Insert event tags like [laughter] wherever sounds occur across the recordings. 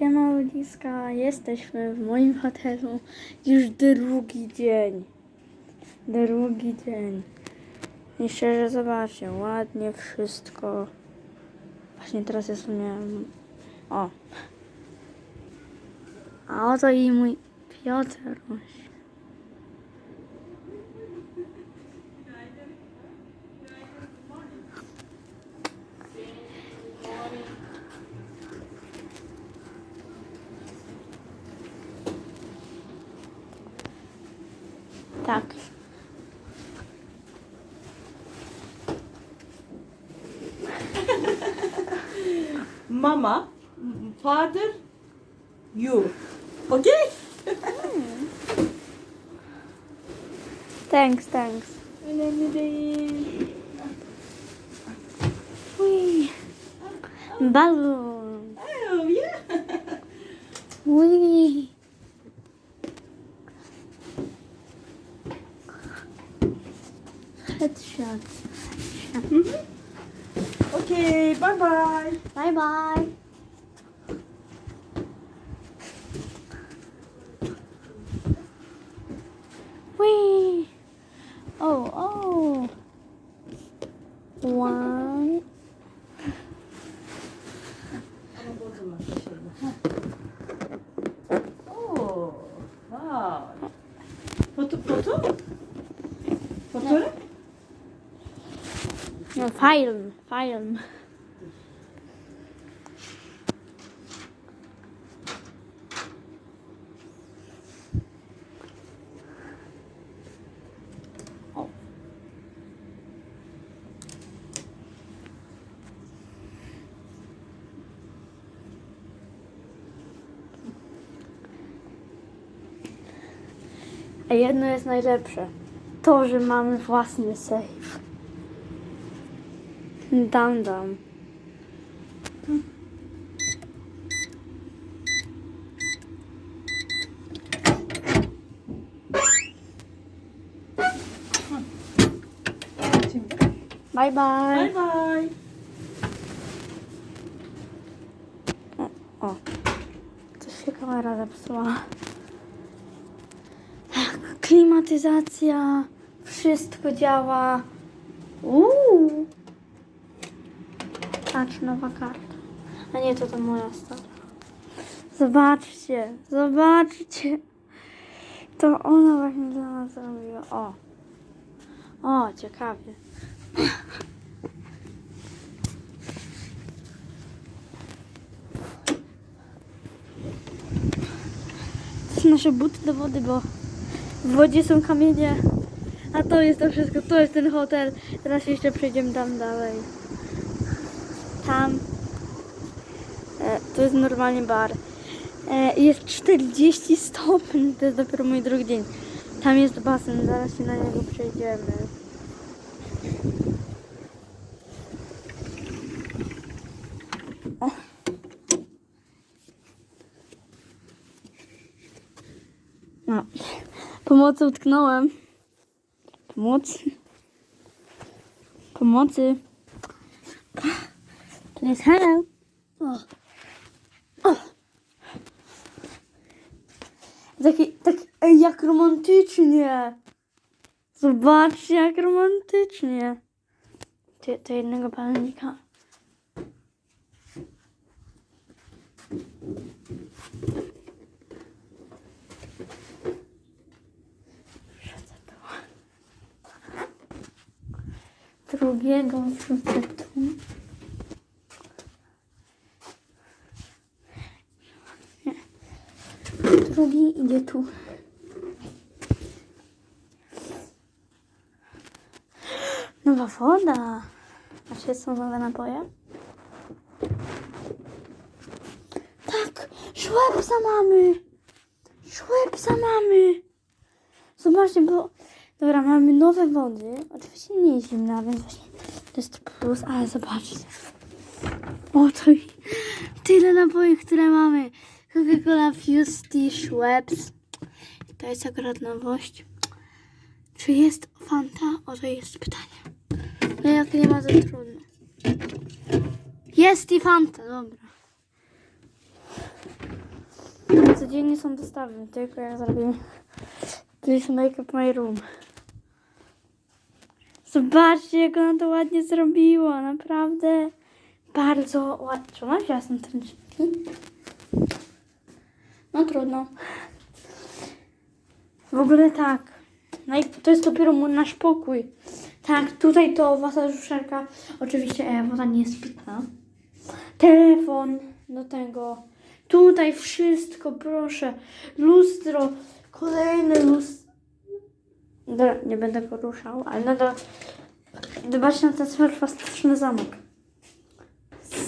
Siema ludziska, jesteśmy w moim hotelu już drugi dzień. Drugi dzień. I szczerze zobaczcie, ładnie wszystko. Właśnie teraz jest u mnie... O. A oto i mój Piotruś. Father, you. Okay? Hmm. Thanks, thanks. Önemli değil. Balloon. Oh, yeah. Whee. Headshot. Mm-hmm. Okay, bye-bye. bye bye. No, film, film. A jedno jest najlepsze. To, że mamy własny safe. Dam, dam. Bye bye. Bye bye. O, coś się kamera zepsuła. Tak, Klimatyzacja, wszystko działa. Uuu. Patrz, nowa karta. A nie, to to moja stara. Zobaczcie, zobaczcie. To ona właśnie dla nas zrobiła. O. O, ciekawie. To są nasze buty do wody, bo w wodzie są kamienie. A to jest to wszystko, to jest ten hotel. Teraz jeszcze przejdziemy tam dalej. Tam. E, to jest normalnie bar. E, jest 40 stopni, to jest dopiero mój drugi dzień. Tam jest basen, zaraz się na niego przejdziemy. No. Pomocy utknąłem. Pomocy. Pomocy. Jest hello. O. O. Taki, tak, jak romantycznie. Zobaczcie, jak romantycznie. To, to jednego palnika. Drugiego wrzucę. Drugi idzie tu. Nowa woda. A czy są nowe napoje? Tak, szłepsa mamy. Szłepsa mamy. Zobaczcie, bo... Dobra, mamy nowe wody. Oczywiście nie jest zimna, więc właśnie to jest plus, ale zobaczcie. Oto i tyle napoi, które mamy. Coca-Cola, Fusty, Schweppes. To jest akurat nowość. Czy jest Fanta? Oto jest pytanie. No jak nie ma, to trudno. Jest i Fanta, dobra. codziennie są dostawy, tylko ja zrobię. Please make up my room. Zobaczcie, jak ona to ładnie zrobiła. Naprawdę bardzo ładnie. Czy ona wzięła są ręczniki? No trudno. W ogóle tak. No i to jest dopiero nasz pokój. Tak, tutaj to wasza żuszerka. Oczywiście e, woda nie jest pitna. Telefon do tego. Tutaj wszystko, proszę. Lustro. Kolejne lustro. Dobra, nie będę go ruszał, ale nadal. Zobaczcie na ten fantastyczny zamek.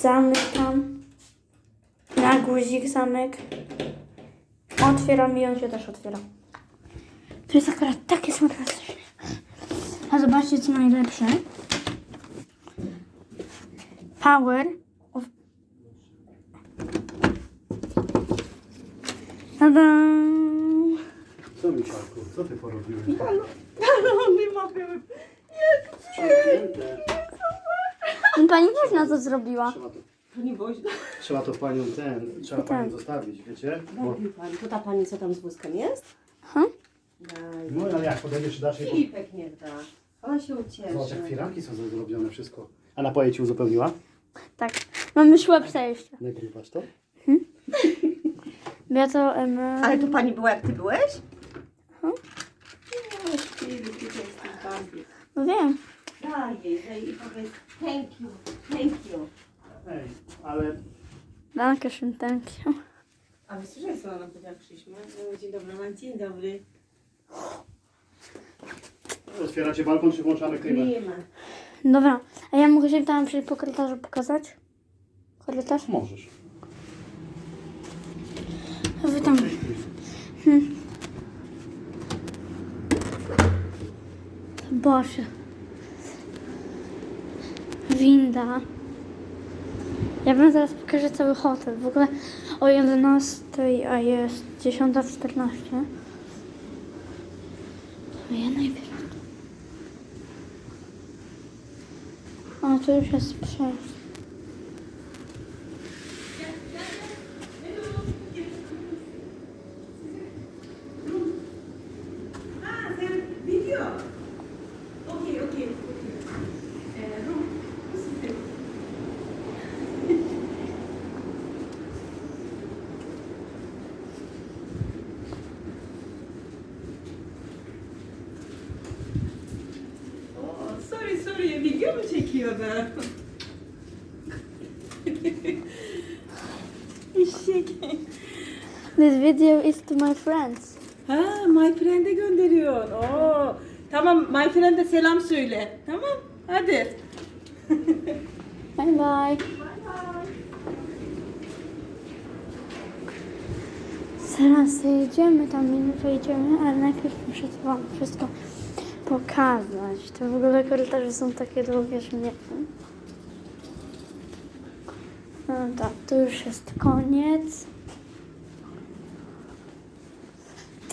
Zamykam. Na guzik zamek. Otwieram i on się też otwiera. To jest akurat takie fantastyczne. A zobaczcie co najlepsze. Power of... Tada! Co Misiarku, co ty porobiłeś? Halo, halo, nie mogę. Sprzątnięte. Pani też na to zrobiła. Trzeba to, Pani woźna. trzeba to panią ten, trzeba Tak. panią zostawić, wiecie? Bo, pani, to ta pani co tam z wózkiem jest? Ha? Daj. no ale jak, podejdziesz dasz jej... Filipek nie da. Ona się ucieszy. Zobacz jak firanki są zrobione, wszystko. A napoje ci uzupełniła? Tak. Mamy szłe przejście. Nagrywasz to? [laughs] Ja to... em, Ale tu pani była jak ty byłeś? No, Filip, ty to jesteś Bambi. No wiem. Daj jej, daj jej i powiedz thank you, thank you. Ej, ale Danke schön, thank you. A wy słyszałeś co ona powiedziała jak przyszliśmy? No, Dzień dobry, mam dzień dobry. otwieracie balkon czy włączamy klimę? Nie ma. Dobra, a ja mogę się tam przy po korytarzu pokazać? Korytarz? Możesz. A Wy tam... Boże. Winda. Ja wam zaraz pokażę cały hotel. W ogóle o 11, a jest 10.14. To ja najpierw. O, tu już jest przejście. Da? Eşek. This video is to my friends. Ha, my friend'e gönderiyor. Oo. Tamam, my friend'e selam söyle. Tamam, hadi. Bye bye. Zaraz jedziemy tam i wejdziemy, ale najpierw muszę wam wszystko pokazać. To w ogóle korytarze są takie długie, że nie wiem. No tak, to już jest koniec.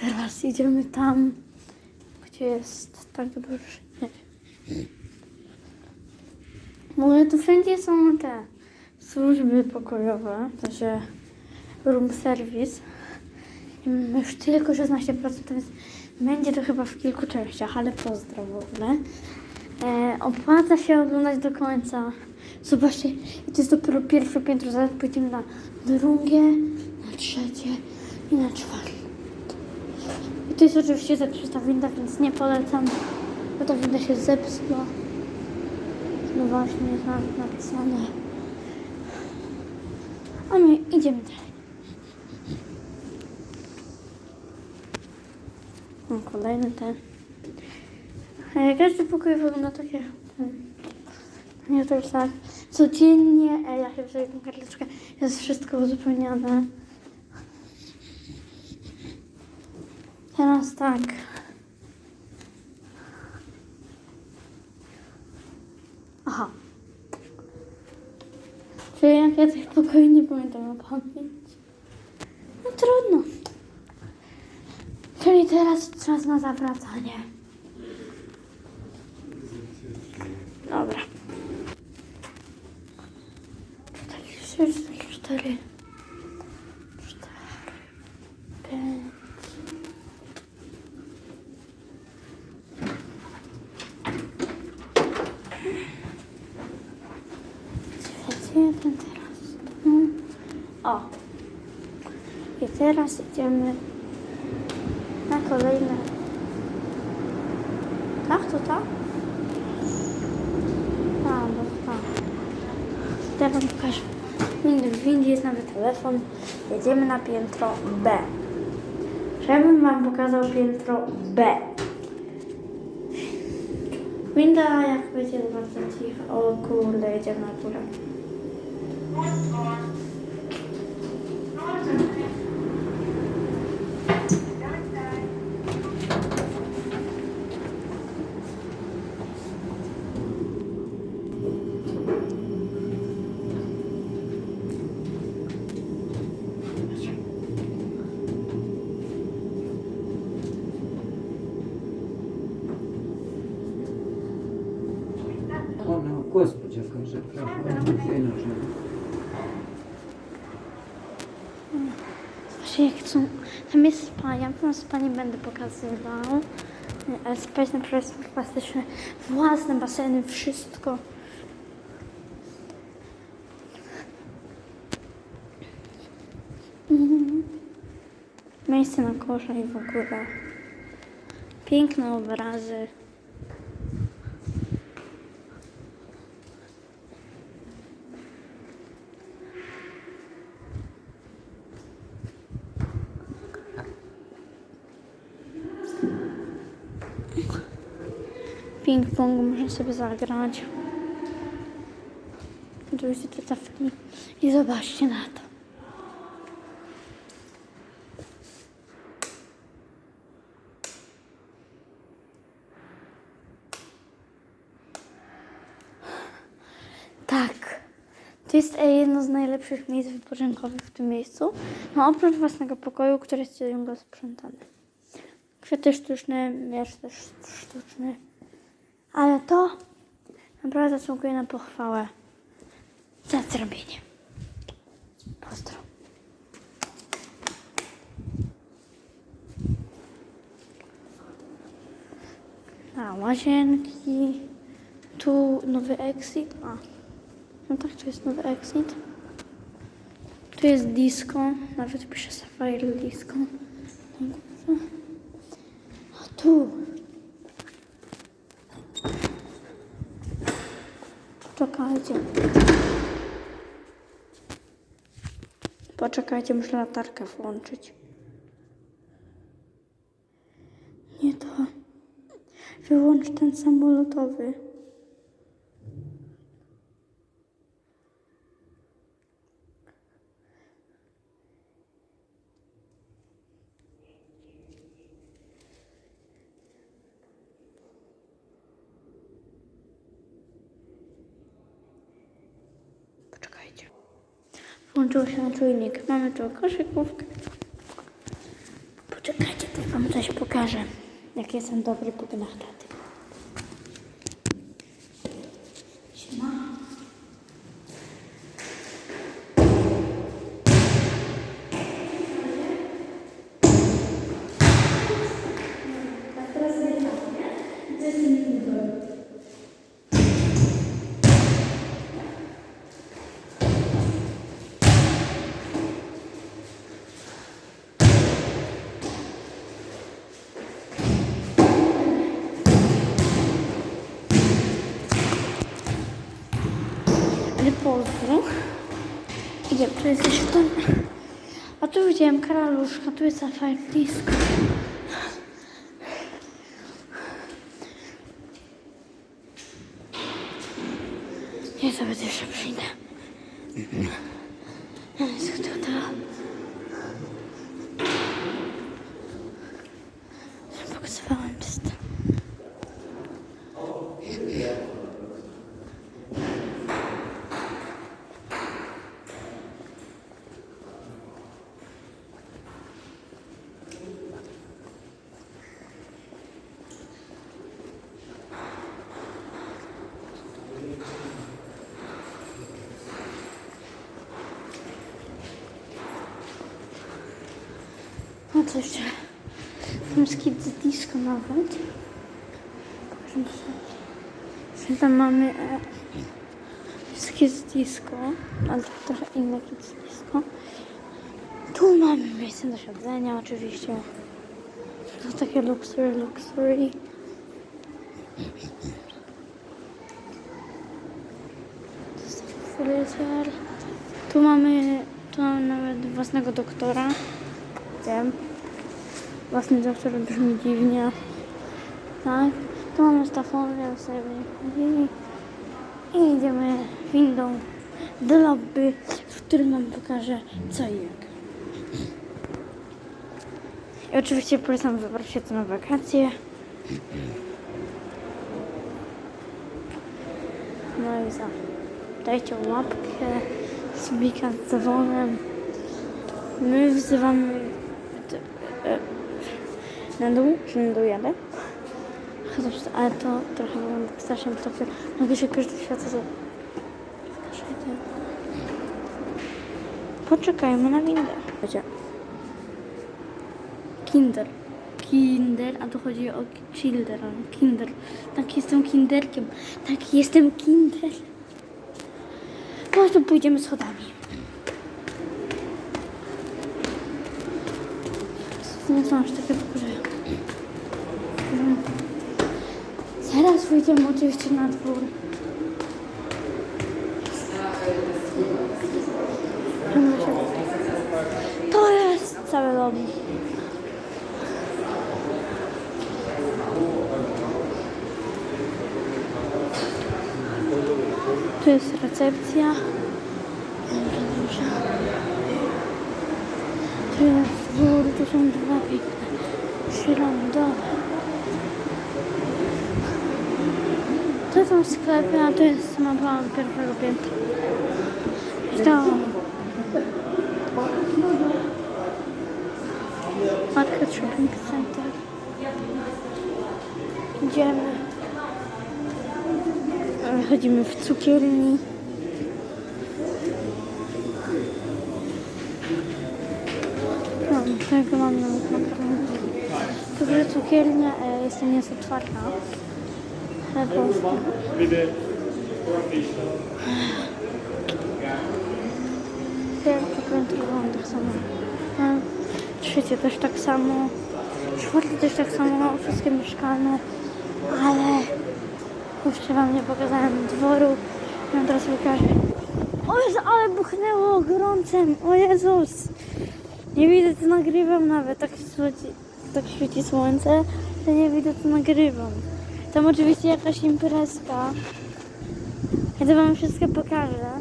Teraz idziemy tam, gdzie jest tak duży. Nie wiem. Ogóle tu wszędzie są te służby pokojowe, to się room service. I już tylko 16%, więc będzie to chyba w kilku częściach, ale pozdro w ogóle. E, opłaca się oglądać do końca. Zobaczcie, to jest dopiero pierwsze piętro, zaraz pójdziemy na drugie, na trzecie i na czwarte. I to jest oczywiście zepsuta winda, więc nie polecam, bo ta winda się zepsuła. No właśnie, jest napisane. A my idziemy dalej. No, kolejny ten. Każdy pokój wygląda tak ten. Nie, to jest tak. Codziennie, e, ja się wziąłem karteczkę, jest wszystko uzupełnione. Teraz tak. Aha. Czyli jak ja tych pokoi nie pamiętam na pamięć. i teraz czas na zawracanie. Dobra. Tutaj trzy, cztery, cztery, pięć. Jeden teraz. O. I teraz idziemy kolejne. Tak, to tak? Tak. Ja wam pokażę. W windzie jest nawet telefon. Jedziemy na piętro B. Żebym wam pokazał piętro B. Winda jak będzie bardzo cicha. O kurde, jedziemy na górę. Właśnie jak są, tam jest spania, tam spanie będę pokazywał. Ale spać na jest fantastyczne, własne baseny, wszystko. Miejsce na kosza i w ogóle. Piękne obrazy. Ping-pong można sobie zagrać. Oczywiście to trafili. I zobaczcie na to. Tak. To jest e, jedno z najlepszych miejsc wypoczynkowych w tym miejscu. No oprócz własnego pokoju, który jest ciągle sprzątany. Kwiaty sztuczne, miecz też sztuczny. Ale to naprawdę zasługuje na pochwałę za zrobienie. Pozdro. A, łazienki. Tu nowy exit. A, no tak, to jest nowy exit. Tu jest disco. Nawet pisze Sapphire Disco. A tu. Czekajcie. Poczekajcie, muszę latarkę włączyć. Nie to. Wyłącz ten samolotowy. Poczekajcie. Włączył się czujnik. Mamy tu koszykówkę. Poczekajcie, to wam coś pokażę. Jak jestem dobry po taty. Siema. Pozdro. Idziemy, tu jest jeszcze ten. A tu widziałem karaluszka, tu jest Sapphire Disco. Ja sobie jeszcze przyjdę. Jest kto to? Pokazywałem czysto. To jeszcze z disco nawet. Że tam mamy e, skid z disco, ale trochę inny kit z disco. Tu mamy miejsce do siedzenia oczywiście. To takie luxury, luxury. Tu mamy, tu mamy nawet własnego doktora. Wiem. Własny doktor brzmi dziwnie. Tak. Tu mamy stafonem sobie chodzili. I idziemy windą do lobby, w którym wam pokażę co i jak. I oczywiście polecam wybrać się tu na wakacje. No i za. Dajcie łapkę, subika z dzwonem. My wzywamy na dół, czy na dół jadę? Chociaż, ale to trochę wygląda strasznie, bo to mogę się każdy świata za... Poczekajmy na windę. Chodźcie. Kinder. Kinder, a tu chodzi o children. Kinder. Tak, jestem kinderkiem. Tak, jestem kinder. Prostu pójdziemy schodami. Nie są aż takie. Zaraz wyjdziemy oczywiście na dwór. To jest cały dom. Tu jest recepcja. Dobrze. Tu jest dwór, tu są dwa piękne środowe. To są sklepy, a to jest mapa pierwszego piętra. To... Market Shopping Center. Idziemy. E, Chodzimy w cukierni. No, tego mam makaron. W ogóle cukiernia e, jest, jest otwarta. Pierwszy piętro wygląda tak samo. No, Trzecie też tak samo. Czwarte też tak samo. Wszystkie mieszkalne. Ale jeszcze wam nie pokazałem dworu. Ja teraz pokażę. O Jezu, ale buchnęło gorącem. O Jezus. Nie widzę co nagrywam nawet. Tak świeci, tak świeci słońce, że nie widzę co nagrywam. Tam oczywiście jakaś imprezka. Ja to wam wszystko pokażę.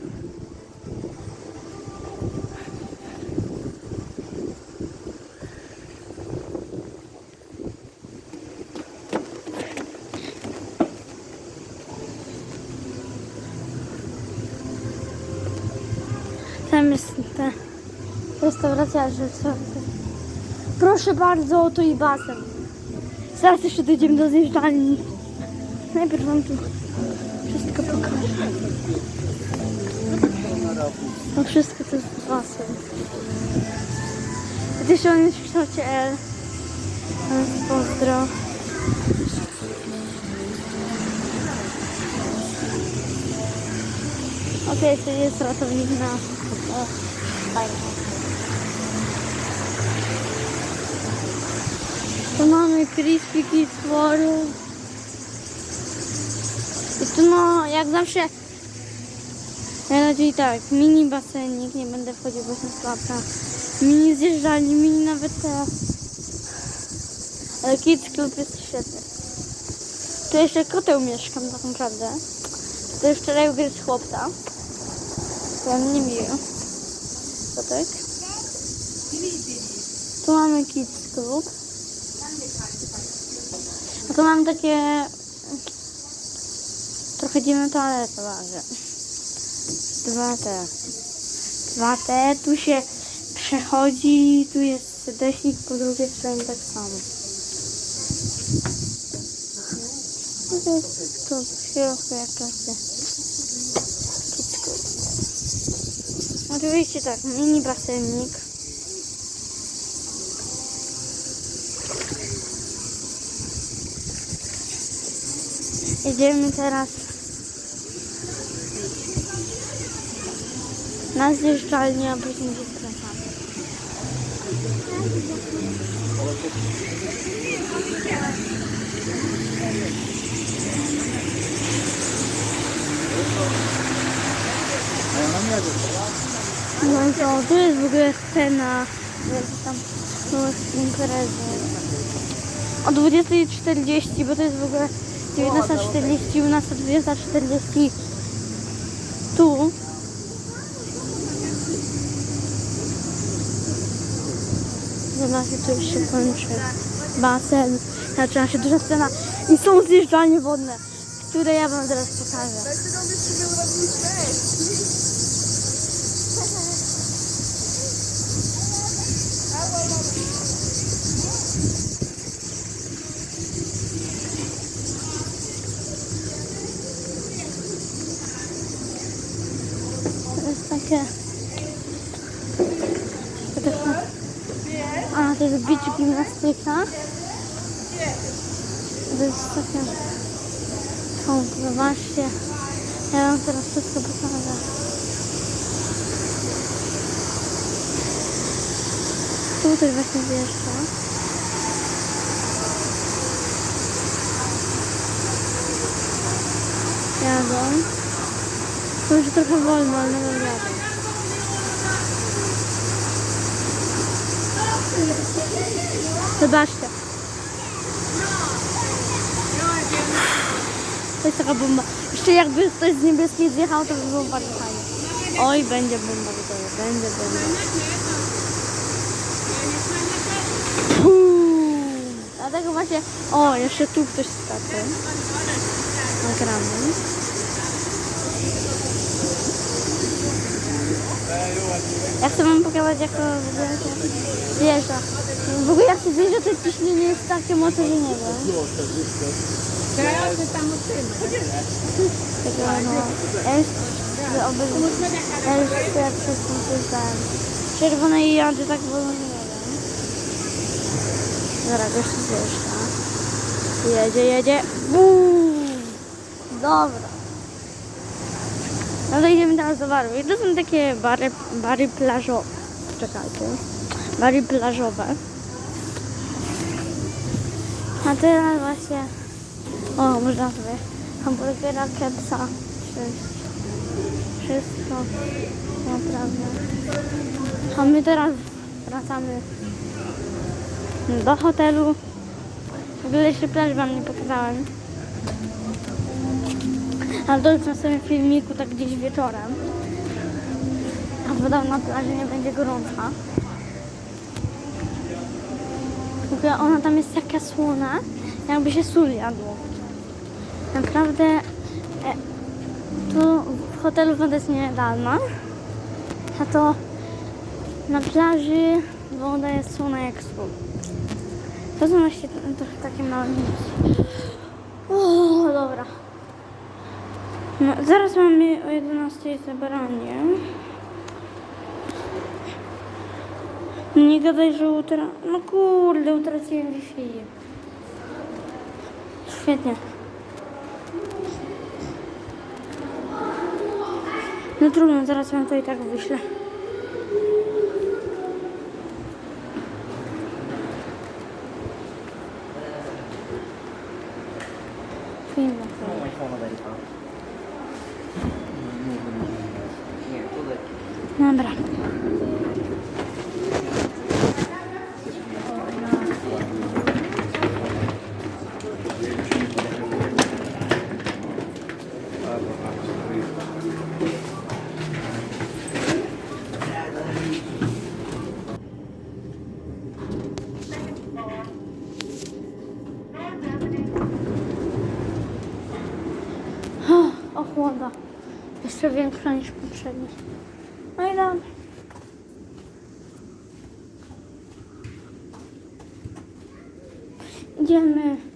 Tam jest ta restauracja, co? Proszę bardzo, oto i basen. Zaraz jeszcze dojdziemy do zjeżdżalni. Najpierw wam tu wszystko pokażę. To wszystko to jest basen. Jeszcze on jest w kształcie L. Pozdro. Okej, to jest ratownik na... O, fajnie. Tu mamy Crispy Kids World. No, jak zawsze... Raczej tak, mini basenik, nie będę wchodził bo jestem słabka. Mini zjeżdżalni, mini nawet te... Ale Kids Club jest świetny. Tu jeszcze koteł mieszkam tak naprawdę. To już wczoraj ugryzł chłopca. To nie miły. Kotek. Tu mamy Kids Club. A tu mam takie trochę dziwne toalety, bardzo. Dwa te. Dwa te. Tu się przechodzi, tu jest sedeśnik, po drugiej stronie tak samo. To jest to w środku jakaś. Oczywiście tak, mini basenik. Idziemy teraz na zjeżdżalnię, a później się skręcamy. No to, tu jest w ogóle scena, jest tam są imprezy. O 20.40, bo to jest w ogóle 19.40, u nas to 20.40. Tu. Zobaczcie, tu już się kończy basen. Zaczyna się duża scena i są zjeżdżalnie wodne, które ja wam teraz pokażę. To jest takie... To taka... A, to jest beach gimnastyka. To jest takie... O, zobaczcie. Ja wam teraz wszystko pokażę. Tutaj właśnie wjeżdża. Jadą. To już trochę wolno, ale nadal jadę. Zobaczcie. To jest taka bomba. Jeszcze jakby ktoś z niebieskiej zjechał, to by było bardzo fajnie. Oj, będzie bomba widzowie, będzie bomba. Dlatego właśnie... O, jeszcze tu ktoś skacze. Nagramy. Ja chcę wam pokazać, jak to w ogóle się zjeżdża. W ogóle jak się zjeżdża, to ciśnienie jest takie mocne, że nie wiem. Teraz tam uczymy. Tego, no, ja już obejrzałem. Ja już ja wszystkim zjeżdżałem. Czerwone i jadę tak wolno, nie wiem. Dobra, gość zjeżdża. Jedzie, jedzie. Bum! Dobra. No to idziemy teraz do baru. I to są takie bary, bary plażowe. Czekajcie. Bary plażowe. A teraz właśnie... O, można sobie hamburgera, kepsa. Wszystko. Naprawdę. A my teraz wracamy do hotelu. W ogóle jeszcze plaż wam nie pokazałem. Ale to już samym filmiku, tak gdzieś wieczorem. A woda na plaży nie będzie gorąca. W ogóle ona tam jest taka słona, jakby się sól jadło. Naprawdę e, tu w hotelu woda jest niejadalna. A to na plaży woda jest słona jak sól. To są właśnie trochę takie małe minusy. O, dobra. No, zaraz mamy o 11 zebranie. Nie gadaj, że utra... No kurde, utraciłem Wi-Fi. Świetnie. No trudno, zaraz wam to i tak wyślę. Film na pewno. Não, iPhone dali, tá? Nie, tutaj. Dobra. Ochłoda. Jeszcze większa niż poprzedni. No i dobra. Idziemy. No